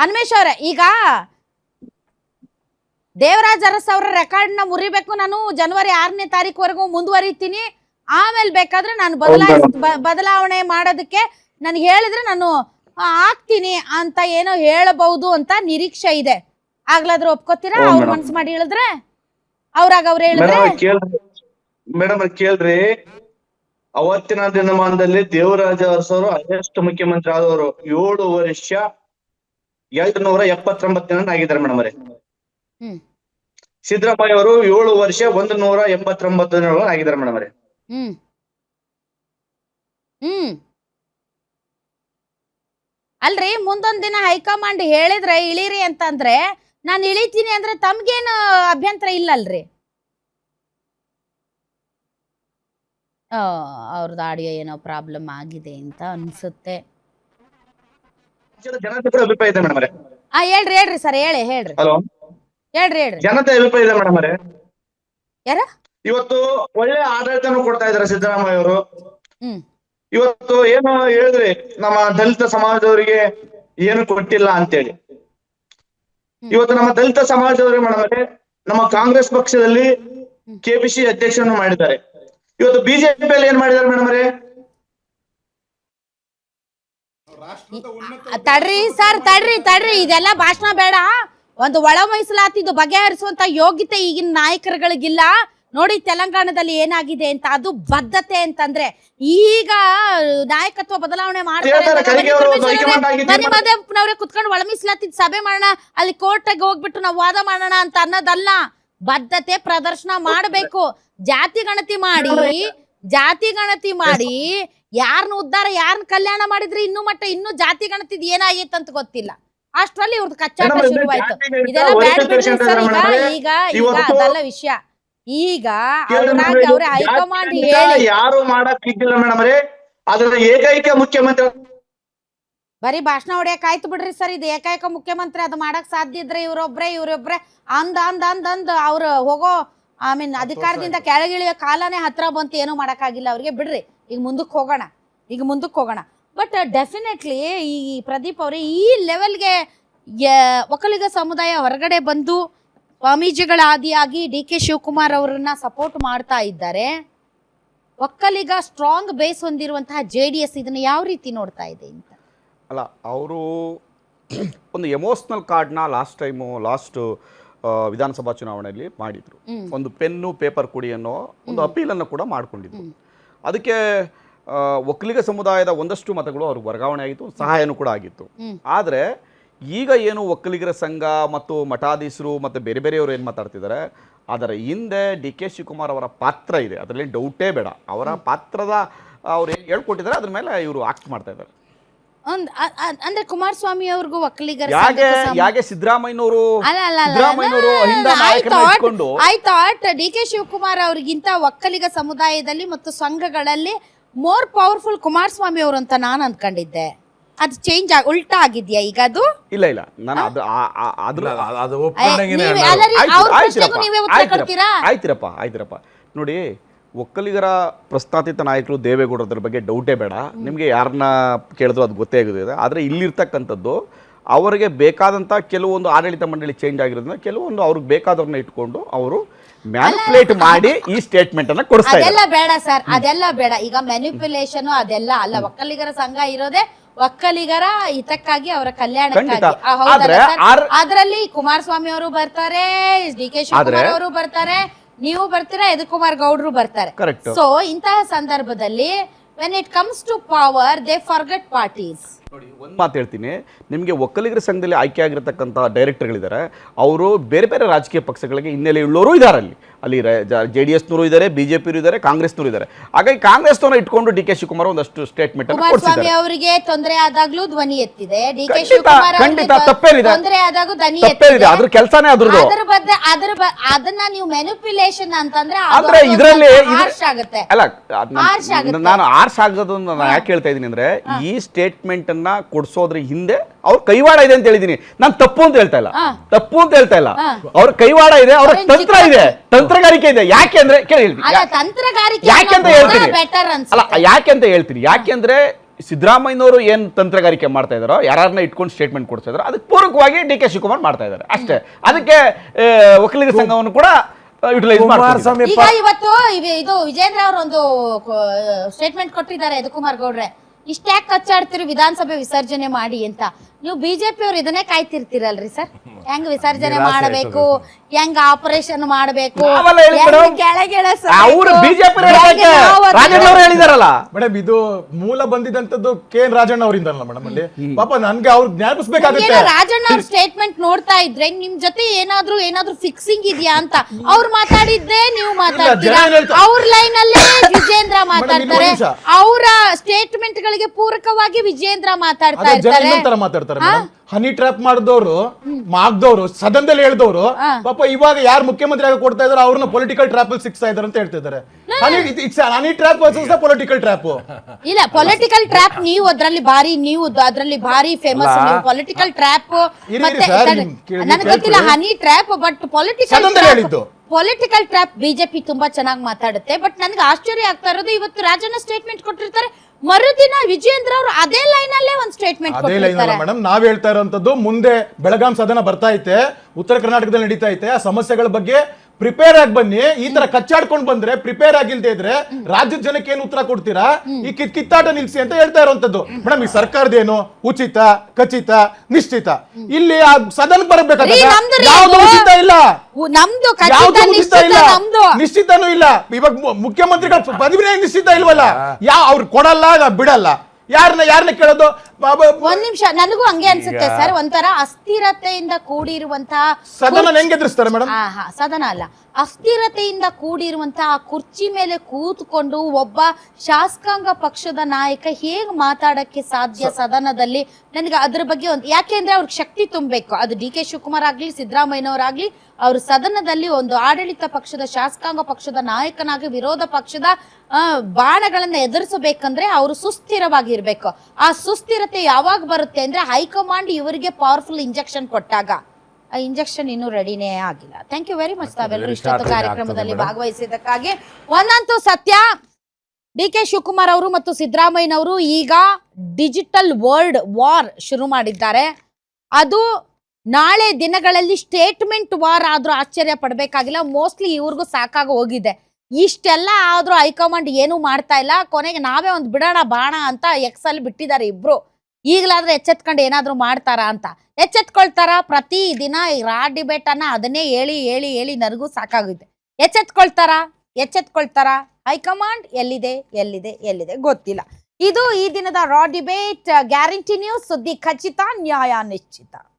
ಹನುಮೇಶ್ ಅವ್ರೆ ಈಗ ದೇವರಾಜ್ ಅರಸ್ ಅವರ ರೆಕಾರ್ಡ್ನ ಮುರಿಬೇಕು ನಾನು ಜನವರಿ ಆರನೇ ತಾರೀಕುವರೆಗೂ ಮುಂದುವರಿತೀನಿ. ಆಮೇಲೆ ಬೇಕಾದ್ರೆ ನಾನು ಬದಲಾಯಿಸ್ ಬದಲಾವಣೆ ಮಾಡೋದಕ್ಕೆ ನನಗೆ ಹೇಳಿದ್ರೆ ನಾನು ಆಗ್ತೀನಿ ಅಂತ ಏನೋ ಹೇಳಬಹುದು ಅಂತ ನಿರೀಕ್ಷೆ ಇದೆ. ಆಗ್ಲಾದ್ರೂ ಒಪ್ಕೋತೀರಾ? ಅವ್ರ. ಮನ್ಸು ಮಾಡಿ ಹೇಳಿದ್ರೆ? ಅವ್ರಾಗ ಅವ್ರು ಹೇಳಿದ್ರೆ? ಮೇಡಮ್ ಕೇಳ್ರಿ. ಅವತ್ತಿನ ದಿನಮಾನದಲ್ಲಿ ದೇವರಾಜ ಹೈಯೆಸ್ಟ್ ಮುಖ್ಯಮಂತ್ರಿ ಆದವರು ಏಳು ವರ್ಷ ಎರಡು ನೂರ ಎಪ್ಪತ್ತೊಂಬತ್ತು ದಿನ ಆಗಿದ್ದಾರೆ ಮೇಡಮ್ ಅವರೇ. ಸಿದ್ದರಾಮಯ್ಯ ಅವರು ಏಳು ವರ್ಷ ಒಂದು ನೂರ ಎಂಬತ್ತೊಂಬತ್ತು ದಿನಗಳು ಆಗಿದ್ದಾರೆ ಮೇಡಮ್ ಅವರೇ. ಹ್ಮ್. ಹ್ಮ್. ಅಲ್ರಿ ಮುಂದೊಂದ್ ದಿನ ಹೈಕಮಾಂಡ್ ಹೇಳಿದ್ರೆ ಇಳಿರಿ ಅಂತಂದ್ರೆ ನಾನು ಇಳಿತೀನಿ ಅಂದ್ರೆ ತಮ್ಗೇನು ಅಭ್ಯಂತರ ಇಲ್ಲಲ್ರಿ? ಆ, ಅವ್ರದ್ದು ಆಡಿಯೋ ಏನೋ ಪ್ರಾಬ್ಲಮ್ ಆಗಿದೆ ಅಂತ ಅನ್ಸುತ್ತೆ. ಜನತೆ ಕೂಡ ಅಭಿಪ್ರಾಯ ಇದೆ ಮೇಡಮ್ ಅವರೇ ಆ ಹೇಳ್ರಿ ಹೇಳ್ರಿ ಸರ್ ಹೇಳಿ ಹೇಳ್ರಿ. ಹಲೋ? ಹೇಳ್ರಿ ಹೇಳ್ರಿ. ಜನತೆ ಅಭಿಪ್ರಾಯ ಇದೆ ಮೇಡಮ್ ಅವರೇ ಯಾರ? ಇವತ್ತು ಒಳ್ಳೆ ಆಡಳಿತನೂ ಕೊಡ್ತಾ ಇದ್ದಾರೆ ಸಿದ್ದರಾಮಯ್ಯ ಅವರು. ಹ್ಮ್. ಇವತ್ತು ಏನು ಹೇಳಿದ್ರಿ ನಮ್ಮ ದಲಿತ ಸಮಾಜದವರಿಗೆ ಏನು ಕೊಟ್ಟಿಲ್ಲ ಅಂತೇಳಿ. ಇವತ್ತು ನಮ್ಮ ದಲಿತ ಸಮಾಜದವರಿಗೆ ಮೇಡಮ್ ನಮ್ಮ ಕಾಂಗ್ರೆಸ್ ಪಕ್ಷದಲ್ಲಿ ಕೆಪಿಸಿ ಅಧ್ಯಕ್ಷರನ್ನು ಮಾಡಿದ್ದಾರೆ. ಇವತ್ತು ಬಿಜೆಪಿಯಲ್ಲಿ ಏನ್ ಮಾಡಿದ್ದಾರೆ ಮೇಡಮ್ ಅವರೇ ಆ, ತಡ್ರಿ ಸರ್ ತಡ್ರಿ ತಡ್ರಿ ಇದೆಲ್ಲ ಭಾಷಣ ಬೇಡ. ಒಂದು ಒಳ ಮೀಸಲಾತಿದ್ದು ಬಗೆಹರಿಸುವಂತ ಯೋಗ್ಯತೆ ಈಗಿನ ನಾಯಕರುಗಳಿಗಿಲ್ಲ. ನೋಡಿ ತೆಲಂಗಾಣದಲ್ಲಿ ಏನಾಗಿದೆ ಅಂತ ಅದು ಬದ್ಧತೆ ಅಂತಂದ್ರೆ ಈಗ ನಾಯಕತ್ವ ಬದಲಾವಣೆ ಮಾಡ್ತಾರೆ ಕುತ್ಕೊಂಡು ಒಳ ಮೀಸಲಾತಿದ್ ಸಭೆ ಮಾಡೋಣ. ಅಲ್ಲಿ ಕೋರ್ಟ್ಗೆ ಹೋಗ್ಬಿಟ್ಟು ನಾವು ವಾದ ಮಾಡೋಣ ಅಂತ ಅನ್ನೋದಲ್ಲ. ಬದ್ಧತೆ ಪ್ರದರ್ಶನ ಮಾಡಬೇಕು. ಜಾತಿ ಗಣತಿ ಮಾಡಿ ಜಾತಿ ಗಣತಿ ಮಾಡಿ ಯಾರನ್ನ ಉದ್ಧಾರ ಯಾರನ್ನ ಕಲ್ಯಾಣ ಮಾಡಿದ್ರೆ ಇನ್ನೂ ಮಟ್ಟ ಇನ್ನೂ ಜಾತಿ ಗಣತಿದ್ ಏನಾಗೈತೆ ಅಂತ ಗೊತ್ತಿಲ್ಲ. ಅಷ್ಟ್ರಲ್ಲಿ ಇವ್ರದ್ದು ಕಚ್ಚಾಟ ಶುರುವಾಯ್ತು. ಇದೆಲ್ಲ ಬ್ಯಾಡ್ ಬಿಡ್ರಿ ಸರ್ ಈಗ ಈಗ ಈಗ ಅದಲ್ಲ ವಿಷಯ. ಈಗ ಅವ್ರಾಗಿ ಅವ್ರೆ ಹೈಕಮಾಂಡ್ ಹೇಳಿ ಯಾರು ಮಾಡಕ್ ಇದ್ದಿಲ್ಲ ಮೇಡಮ್ ರೀ ಅದರ ಏಕೈಕ ಮುಖ್ಯಮಂತ್ರಿ ಬರೀ ಭಾಷಣ ಹೊಡ್ಯಕ್ ಆಯ್ತು ಬಿಡ್ರಿ ಸರ್ ಇದು ಏಕೈಕ ಮುಖ್ಯಮಂತ್ರಿ ಅದು ಮಾಡಕ್ ಸಾಧ್ಯ ಇದ್ರೆ ಇವ್ರೊಬ್ರೆ ಇವ್ರೊಬ್ರೆ ಅಂದ ಅಂದ್ ಅಂದ್ ಅಂದ್ ಅವ್ರು ಹೋಗೋ ಐ ಮೀನ್ ಅಧಿಕಾರದಿಂದ ಕೆಳಗಿಳಿಯೋ ಕಾಲನೇ ಹತ್ರ ಬಂತು ಏನೂ ಮಾಡಕ್ಕಾಗಿಲ್ಲ ಅವ್ರಿಗೆ. ಬಿಡ್ರಿ. ಈಗ ಮುಂದಕ್ಕೆ ಹೋಗೋಣ ಈಗ ಮುಂದಕ್ಕೆ ಹೋಗೋಣ. ಬಟ್ ಡೆಫಿನೆಟ್ಲಿ ಈ ಪ್ರದೀಪ್ ಅವರೇ ಈ ಲೆವೆಲ್ಗೆ ಒಕ್ಕಲಿಗ ಸಮುದಾಯ ಹೊರಗಡೆ ಬಂದು ಸ್ವಾಮೀಜಿಗಳ ಆದಿಯಾಗಿ ಡಿ ಕೆ ಶಿವಕುಮಾರ್ ಅವರನ್ನ ಸಪೋರ್ಟ್ ಮಾಡ್ತಾ ಇದ್ದಾರೆ. ಒಕ್ಕಲಿಗ ಸ್ಟ್ರಾಂಗ್ ಬೇಸ್ ಹೊಂದಿರುವಂತಹ ಜೆ ಡಿ ಎಸ್ ಇದನ್ನ ಯಾವ ರೀತಿ ನೋಡ್ತಾ ಇದೆ ಅಂತ? ಅಲ್ಲ ಅವರು ಒಂದು ಎಮೋಷ್ನಲ್ ಕಾರ್ಡ್ನ ಲಾಸ್ಟ್ ಟೈಮು ಲಾಸ್ಟ್ ವಿಧಾನಸಭಾ ಚುನಾವಣೆಯಲ್ಲಿ ಮಾಡಿದರು. ಒಂದು ಪೆನ್ನು ಪೇಪರ್ ಕೊಡಿ ಅನ್ನೋ ಒಂದು ಅಪೀಲನ್ನು ಕೂಡ ಮಾಡಿಕೊಂಡಿದ್ರು. ಅದಕ್ಕೆ ಒಕ್ಕಲಿಗ ಸಮುದಾಯದ ಒಂದಷ್ಟು ಮತಗಳು ಅವ್ರಿಗೆ ವರ್ಗಾವಣೆ ಆಗಿತ್ತು ಸಹಾಯನೂ ಕೂಡ ಆಗಿತ್ತು. ಆದರೆ ಈಗ ಏನು ಒಕ್ಕಲಿಗರ ಸಂಘ ಮತ್ತು ಮಠಾಧೀಶರು ಮತ್ತು ಬೇರೆ ಬೇರೆಯವರು ಏನು ಮಾತಾಡ್ತಿದ್ದಾರೆ ಅದರ ಹಿಂದೆ ಡಿ ಕೆ ಶಿವಕುಮಾರ್ ಅವರ ಪಾತ್ರ ಇದೆ. ಅದರಲ್ಲಿ ಡೌಟೇ ಬೇಡ. ಅವರ ಪಾತ್ರದ ಅವ್ರು ಏನು ಹೇಳ್ಕೊಟ್ಟಿದ್ದಾರೆ ಅದ್ರ ಮೇಲೆ ಇವರು ಆಕ್ಟ್ ಮಾಡ್ತಾ ಇದ್ದಾರೆ ಒಂದ್ ಅ- ಅ- ಅಂದ್ರೆ ಕುಮಾರಸ್ವಾಮಿ ಅವ್ರಿಗೂ ಒಕ್ಕಲಿಗರ ಯಾಕೆ ಸಿದ್ದರಾಮಯ್ಯನವರು ಅಲ್ಲ ಅಲ್ಲ ಅಲ್ಲ ಹಿಂದ ನಾಯಕರನ್ನ ಇಟ್ಕೊಂಡು I thought D K Shivakumar ಅವ್ರಿಗಿಂತ ಒಕ್ಕಲಿಗ ಸಮುದಾಯದಲ್ಲಿ ಮತ್ತು ಸಂಘಗಳಲ್ಲಿ ಮೋರ್ ಪವರ್ಫುಲ್ ಕುಮಾರಸ್ವಾಮಿ ಅವರು ಅಂತ ನಾನು ಅನ್ಕೊಂಡಿದ್ದೆ ಅದು ಚೇಂಜ್ ಆಗಿ ಉಲ್ಟಾ ಆಗಿದ್ಯಾ ಈಗ ಅದು ಇಲ್ಲ ಇಲ್ಲ ನಾನು ಅದು ಅದ್ರ ಅದು- ಆಯ್ತಿರಪ್ಪ ಆಯ್ತಿರಪ್ಪ ನೋಡಿ ಒಕ್ಕಲಿಗರ ಪ್ರಸ್ತಾಪಿತ ನಾಯಕರು ದೇವೇಗೌಡರ ಬಗ್ಗೆ ಡೌಟೇ ಬೇಡ. ನಿಮಗೆ ಯಾರನ್ನ ಕೇಳಿದ್ರು ಅದು ಗೊತ್ತೇ ಆಗಿದೆ ಆದರೆ ಇಲ್ಲಿರ್ತಕ್ಕಂಥದ್ದು ಅವರಿಗೆ ಬೇಕಾದಂಥ ಕೆಲವೊಂದು ಆಡಳಿತ ಮಂಡಳಿ ಚೇಂಜ್ ಆಗಿರೋದ್ರಿಂದ ಕೆಲವೊಂದು ಅವ್ರಿಗೆ ಬೇಕಾದವ್ರನ್ನ ಇಟ್ಕೊಂಡು ಅವರು ಮ್ಯಾನಿಪುಲೇಟ್ ಮಾಡಿ ಈ ಸ್ಟೇಟ್ಮೆಂಟ್ ಅನ್ನ ಕೊಡ್ತಾರೆ ಅದೆಲ್ಲ ಬೇಡ ಸರ್ ಅದೆಲ್ಲ ಬೇಡ. ಈಗ ಮ್ಯಾನಿಪ್ಯುಲೇಷನ್ ಅದೆಲ್ಲ ಅಲ್ಲ ಒಕ್ಕಲಿಗರ ಸಂಘ ಇರೋದೇ ಒಕ್ಕಲಿಗರ ಹಿತಕ್ಕಾಗಿ ಅವರ ಕಲ್ಯಾಣಕ್ಕಾಗಿ. ಅದರಲ್ಲಿ ಕುಮಾರಸ್ವಾಮಿ ಅವರು ಬರ್ತಾರೆ ಡಿ ಕೆ ಶಿವಕುಮಾರ್ ಅವರು ಬರ್ತಾರೆ ನೀವು ಬರ್ತೀರಾ? ಯದುಕುಮಾರ್ ಗೌಡ್ರು ಬರ್ತಾರೆ. Correct. ಸೊ ಇಂತಹ ಸಂದರ್ಭದಲ್ಲಿ when it comes to power they forget parties ನೋಡಿ ಒಂದು ಮಾತು ಹೇಳ್ತೀನಿ. ನಿಮಗೆ ಒಕ್ಕಲಿಗರ ಸಂಘದಲ್ಲಿ ಆಯ್ಕೆ ಆಗಿರತಕ್ಕಂಥ ಡೈರೆಕ್ಟರ್ಗಳಿದ್ದಾರೆ ಅವರು ಬೇರೆ ಬೇರೆ ರಾಜಕೀಯ ಪಕ್ಷಗಳಿಗೆ ಹಿನ್ನೆಲೆ ಉಳ್ಳೋರು ಇದ್ದಾರೆ ಅಲ್ಲಿ. ಅಲ್ಲಿ ಜೆ ಡಿ ಎಸ್ನವರು ಇದ್ದಾರೆ ಬಿ ಜೆ ಪಿರು ಇದ್ದಾರೆ ಕಾಂಗ್ರೆಸ್ನವರು ಇದ್ದಾರೆ ಹಾಗಾಗಿ ಕಾಂಗ್ರೆಸ್ನವ್ರನ್ನ ಇಟ್ಕೊಂಡು ಡಿ ಕೆ ಶಿವಕುಮಾರ್ ಒಂದಷ್ಟು ಸ್ಟೇಟ್ಮೆಂಟ್ ಕುಮಾರಸ್ವಾಮಿ ಅವರಿಗೆ ತೊಂದರೆ ಆದಾಗ್ಲೂ ಧ್ವನಿ ಎತ್ತಿದೆ. ಡಿ ಕೆ ಶಿವಕುಮಾರ್ ಖಂಡಿತ, ತಪ್ಪೇನಿದೆ? ತೊಂದರೆ ಆದಾಗ ಧ್ವನಿ ತಪ್ಪೇನಿದೆ. ಅದ್ರ ಕೆಲಸನೇ ಅದ್ರದ್ದು. ಅದ್ರ ಬಗ್ಗೆ ಅದ್ರ ಅದನ್ನ ನೀವು ಮ್ಯಾನುಪ್ಯುಲೇಷನ್ ಅಂತಂದ್ರೆ ಅದು ಅಂದ್ರೆ ಇದರಲ್ಲಿ ಹಾರ್ಶ್ ಆಗುತ್ತೆ. ಅಲ್ಲ ನಾನ್- ಆರ್ಸ್ ಆಗೋದನ್ನ ನಾನು ಯಾಕೆ ಹೇಳ್ತಾ ಇದ್ದೀನಿ ಅಂದ್ರೆ ಈ ಸ್ಟೇಟ್ಮೆಂಟ್ ಅನ್ನ ಕೊಡ್ಸೋದ್ರ ಹಿಂದೆ ಅವ್ರ ಕೈವಾಡ ಇದೆ ಅಂತ ಹೇಳಿದೀನಿ. ನಾನು ತಪ್ಪು ಅಂತ ಹೇಳ್ತಾ ಇಲ್ಲ. ತಪ್ಪು ಅಂತ ಹೇಳ್ತಾ ಇಲ್ಲ. ಅವ್ರ ಕೈವಾಡ ಇದೆ ಅವ್ರ ತಂತ್ರ ಇದೆ. ತಂತ್ರಗಾರಿಕೆ ಇದೆ. ಯಾಕೆ ಅಂದ್ರೆ ಕೇಳಿ ಹೇಳ್ತೀನಿ. ಯಾಕೆ ಅಂತ ಹೇಳ್ತೀನಿ. ಅಲ್ಲ ಯಾಕೆ ಅಂತ ಹೇಳ್ತೀನಿ. ಯಾಕೆಂದ್ರೆ ಸಿದ್ದರಾಮಯ್ಯನವರು ಏನು ತಂತ್ರಗಾರಿಕೆ ಮಾಡ್ತಾ ಇದ್ದಾರೋ ಯಾರನ್ನ ಇಟ್ಕೊಂಡು ಸ್ಟೇಟ್ಮೆಂಟ್ ಕೊಡ್ತಾ ಇದ್ದಾರೋ ಅದಕ್ಕೆ ಪೂರಕವಾಗಿ ಡಿ ಕೆ ಶಿವಕುಮಾರ್ ಮಾಡ್ತಾ ಇದ್ದಾರೆ ಅಷ್ಟೇ. ಅದಕ್ಕೆ ವಕೀಲಿಗ ಒಕ್ಕಲಿಗರ ಸಂಘವನ್ನು ಕೂಡ ಯುಟಿಲೈಸ್ ಮಾಡ್ತಾರೆ ಈಗ ಇವತ್ತು ಇದು ವಿಜೇಂದ್ರ ಅವರು ಒಂದು ಸ್ಟೇಟ್ಮೆಂಟ್ ಕೊಟ್ಟಿದ್ದಾರೆ ಯದುಕುಮಾರ್ ಗೌಡ್ರೆ. ಇಷ್ಟ್ಯಾಕ್ ಕಚ್ಚಾಡ್ತಿರು ವಿಧಾನಸಭೆ ವಿಸರ್ಜನೆ ಮಾಡಿ ಅಂತ. ನೀವು ಬಿಜೆಪಿ ಅವ್ರು ಇದನ್ನೇ ಕಾಯ್ತಿರ್ತೀರಲ್ರಿ ಸರ್? ಹೆಂಗ್ ವಿಸರ್ಜನೆ ಮಾಡಬೇಕು ಹೆಂಗ್ ಆಪರೇಷನ್ ಮಾಡಬೇಕು ನಾವೆಲ್ಲ ಹೇಳಿ ಮೇಡಮ್. ಅವರು ಬಿಜೆಪಿ ರಾಜಣ್ಣ ಅವರು ಹೇಳಿದಾರಲ್ಲ? ಮೇಡಮ್ ಇದು ಮೂಲ ಬಂದಿದಂತದ್ದು ಕೆ ಎನ್ ರಾಜಣ್ಣ ಅವರಿಂದಲ್ಲ ಮೇಡಮ್ ಅಲ್ಲಿ. ಪಾಪ ನನ್ಗೆ ಅವ್ರು ಜ್ಞಾಪಿಸಬೇಕಾಗುತ್ತೆ. ರಾಜಣ್ಣ ಅವ್ರ ಸ್ಟೇಟ್ಮೆಂಟ್ ನೋಡ್ತಾ ಇದ್ರೆ ನಿಮ್ ಜೊತೆ ಏನಾದ್ರೂ ಏನಾದ್ರೂ ಫಿಕ್ಸಿಂಗ್ ಇದೆಯಾ ಅಂತ ಅವ್ರು ಮಾತಾಡಿದ್ದೇ ನೀವು ಮಾತಾಡ್ತೀರಾ? ಅವ್ರ ಲೈನ್ ಅಲ್ಲೇ ವಿಜೇಂದ್ರ ಮಾತಾಡ್ತಾರೆ. ಅವರ ಸ್ಟೇಟ್ಮೆಂಟ್ ಗಳಿಗೆ ಪೂರಕವಾಗಿ ವಿಜೇಂದ್ರ ಮಾತಾಡ್ತಾ ಇರ್ತಾರೆ. ಮಾತಾಡ್ತಾರೆ. ಮೇಡಮ್ ಹನಿ ಟ್ರಾಪ್ ಮಾಡಿದವರು ಮಾಗ್ದವ್ರು ಸದನದಲ್ಲಿ ಹೇಳ್ದವ್ರು ಪಾಪ ಇವಾಗ ಯಾರು ಮುಖ್ಯಮಂತ್ರಿ ಆಗಿ ಕೊಡ್ತಾ ಇದಾರೆ ಅವ್ರನ್ನ ಪೊಲಿಟಿಕಲ್ ಟ್ರಾಪ್ ಅಲ್ಲಿ ಸಿಕ್ಸ್ತಾ ಇದಾರೆ ಅಂತ ಹೇಳ್ತಿದ್ದಾರೆ honey trap versus political trap ಇಲ್ಲ ಪೊಲಿಟಿಕಲ್ ಟ್ರ್ಯಾಪ್ ನೀವು ಅದ್ರಲ್ಲಿ ಭಾರಿ ನೀವು ಅದ್ರಲ್ಲಿ ಭಾರಿ ಫೇಮಸ್ ಪೊಲಿಟಿಕಲ್ ಕೇಳಿ- ನನಗೆ ಗೊತ್ತಿಲ್ಲ ಹನಿ ಟ್ರ್ಯಾಪ್ ಬಟ್ ಪೊಲಿಟಿಕಲ್ ಹೇಳಿದ್ದು. ಪೊಲಿಟಿಕಲ್ ಟ್ರ್ಯಾಪ್ ಬಿಜೆಪಿ ತುಂಬಾ ಚೆನ್ನಾಗಿ ಮಾತಾಡುತ್ತೆ ಬಟ್ ನನಗೆ ಆಶ್ಚರ್ಯ ಆಗ್ತಾ ಇರೋದು ಇವತ್ತು ರಾಜಣ್ಣ ಸ್ಟೇಟ್ಮೆಂಟ್ ಕೊಟ್ಟಿರ್ತಾರೆ ಮರುದಿನ ವಿಜೇಂದ್ರ ಅವರು ಅದೇ ಲೈನ್ ಅಲ್ಲೇ ಒಂದು ಸ್ಟೇಟ್ಮೆಂಟ್ ಅದೇ ಲೈನ್ ಅಲ್ಲ ಕೊಟ್ಟಿರ್ತಾರೆ. ಮೇಡಮ್ ನಾವ್ ಹೇಳ್ತಾ ಇರೋಂಥದ್ದು ಮುಂದೆ ಬೆಳಗಾಂ ಸದನ ಬರ್ತಾ ಐತೆ ಉತ್ತರ ಕರ್ನಾಟಕದಲ್ಲಿ ನಡೀತಾ ಐತೆ. ಆ ಸಮಸ್ಯೆಗಳ ಬಗ್ಗೆ ಪ್ರಿಪೇರ್ ಆಗಿ ಬನ್ನಿ ಈ ತರ ಕಚ್ಚಾಡ್ಕೊಂಡ್ ಬಂದ್ರೆ ಪ್ರಿಪೇರ್ ಆಗಿಲ್ದೇ ಇದ್ರೆ ರಾಜ್ಯದ ಜನಕ್ಕೆ ಏನ್ ಉತ್ತರ ಕೊಡ್ತೀರಾ? ಈ ಕಿತ್ ಕಿತ್ತಾಟ ನಿಲ್ಸಿ ಅಂತ ಹೇಳ್ತಾ ಇರುವಂತದ್ದು ಮೇಡಮ್ ಈ ಸರ್ಕಾರದ ಏನು ಉಚಿತ ಖಚಿತ ನಿಶ್ಚಿತ? ಇಲ್ಲಿ ಆ ಸದನ ಬರಬೇಕಾದ್ರೆ ರೀ, ಯಾವ್ದು ಉಚಿತ ಇಲ್ಲ. ಯಾವ್ದು ಉಚಿತ ನಿಶ್ಚಿತನೂ ಇಲ್ಲ. ಇವಾಗ ಮು- ಮುಖ್ಯಮಂತ್ರಿಗಳ ಪದವಿನೇ ನಿಶ್ಚಿತ ಇಲ್ವಲ್ಲ? ಯಾವ ಅವ್ರು ಕೊಡಲ್ಲ ಬಿಡಲ್ಲ. ಯಾರನ್ನ ಯಾರನ್ನ ಕೇಳೋದು? ಒಂದ್ ನಿಮಿಷ ನನಗೂ ಹಂಗೆ ಅನ್ಸುತ್ತೆ ಸರ್ ಒಂಥರ ಅಸ್ಥಿರತೆಯಿಂದ ಕೂಡಿರುವಂತಹ ಸದನ ಹೆಂಗ್ ಎದುರಿಸ್ತಾರೆ ಮೇಡಮ್ ಆಹಾ ಸದನ ಅಲ್ಲ. ಅಸ್ಥಿರತೆಯಿಂದ ಕೂಡಿರುವಂತಹ ಆ ಕುರ್ಚಿ ಮೇಲೆ ಕೂತ್ಕೊಂಡು ಒಬ್ಬ ಶಾಸಕಾಂಗ ಪಕ್ಷದ ನಾಯಕ ಹೇಗೆ ಮಾತಾಡಕ್ಕೆ ಸಾಧ್ಯ ಸದನದಲ್ಲಿ? ನನಗೆ ಅದ್ರ ಬಗ್ಗೆ ಒಂದು ಯಾಕೆಂದ್ರೆ ಅವ್ರಿಗೆ ಶಕ್ತಿ ತುಂಬಬೇಕು. ಅದು ಡಿ ಕೆ ಶಿವಕುಮಾರ್ ಆಗ್ಲಿ ಸಿದ್ದರಾಮಯ್ಯನವರಾಗ್ಲಿ ಅವರು ಸದನದಲ್ಲಿ ಒಂದು ಆಡಳಿತ ಪಕ್ಷದ ಶಾಸಕಾಂಗ ಪಕ್ಷದ ನಾಯಕನಾಗಿ ವಿರೋಧ ಪಕ್ಷದ ಬಾಣಗಳನ್ನು ಬಾಣಗಳನ್ನ ಎದುರಿಸಬೇಕಂದ್ರೆ ಅವರು ಸುಸ್ಥಿರವಾಗಿರ್ಬೇಕು. ಆ ಸುಸ್ಥಿರತೆ ಯಾವಾಗ ಬರುತ್ತೆ ಅಂದ್ರೆ ಹೈಕಮಾಂಡ್ ಇವರಿಗೆ ಪವರ್ಫುಲ್ ಇಂಜೆಕ್ಷನ್ ಕೊಟ್ಟಾಗ. ಇಂಜೆಕ್ಷನ್ ಇನ್ನೂ ರೆಡಿನೇ ಆಗಿಲ್ಲ. ಥ್ಯಾಂಕ್ ಯು ವೆರಿ ಮಚ್ ತಾವೆಲ್ಲರೂ ಇಷ್ಟೊತ್ತು ಕಾರ್ಯಕ್ರಮದಲ್ಲಿ ಭಾಗವಹಿಸಿದ್ದಕ್ಕಾಗಿ. ಒಂದಂತೂ ಸತ್ಯ ಡಿ ಕೆ ಶಿವಕುಮಾರ್ ಅವರು ಮತ್ತು ಸಿದ್ದರಾಮಯ್ಯನವರು ಈಗ ಡಿಜಿಟಲ್ ವರ್ಲ್ಡ್ ವಾರ್ ಶುರು ಮಾಡಿದ್ದಾರೆ. ಅದು ನಾಳೆ ದಿನಗಳಲ್ಲಿ ಸ್ಟೇಟ್ಮೆಂಟ್ ವಾರ್ ಆದ್ರೂ ಆಶ್ಚರ್ಯ ಪಡಬೇಕಾಗಿಲ್ಲ. ಮೋಸ್ಟ್ಲಿ ಇವ್ರಿಗೂ ಸಾಕಾಗಿ ಹೋಗಿದೆ. ಇಷ್ಟೆಲ್ಲ ಆದ್ರೂ ಹೈಕಮಾಂಡ್ ಏನೂ ಮಾಡ್ತಾ ಇಲ್ಲ. ಕೊನೆಗೆ ನಾವೇ ಒಂದು ಬಿಡೋಣ ಬಾಣ ಅಂತ ಎಕ್ಸ್ ಅಲ್ಲಿ ಬಿಟ್ಟಿದ್ದಾರೆ ಇಬ್ರು. ಈಗಲಾದ್ರೆ ಎಚ್ಚೆತ್ಕೊಂಡು ಏನಾದರೂ ಮಾಡ್ತಾರಾ ಅಂತ. ಎಚ್ಚೆತ್ಕೊಳ್ತಾರ ಪ್ರತಿ ದಿನ ಈ ರಾ ಡಿಬೇಟ್ ಅನ್ನ ಅದನ್ನೇ ಹೇಳಿ ಹೇಳಿ ಹೇಳಿ ನನಗೂ ಸಾಕಾಗುತ್ತೆ. ಎಚ್ಚೆತ್ಕೊಳ್ತಾರ? ಎಚ್ಚೆತ್ಕೊಳ್ತಾರ? ಹೈಕಮಾಂಡ್ ಎಲ್ಲಿದೆ ಎಲ್ಲಿದೆ ಎಲ್ಲಿದೆ ಗೊತ್ತಿಲ್ಲ. ಇದು ಈ ದಿನದ ರಾ ಡಿಬೇಟ್ ಗ್ಯಾರಂಟಿ ನ್ಯೂಸ್ ಸುದ್ದಿ ಖಚಿತ, ನ್ಯಾಯ ನಿಶ್ಚಿತ.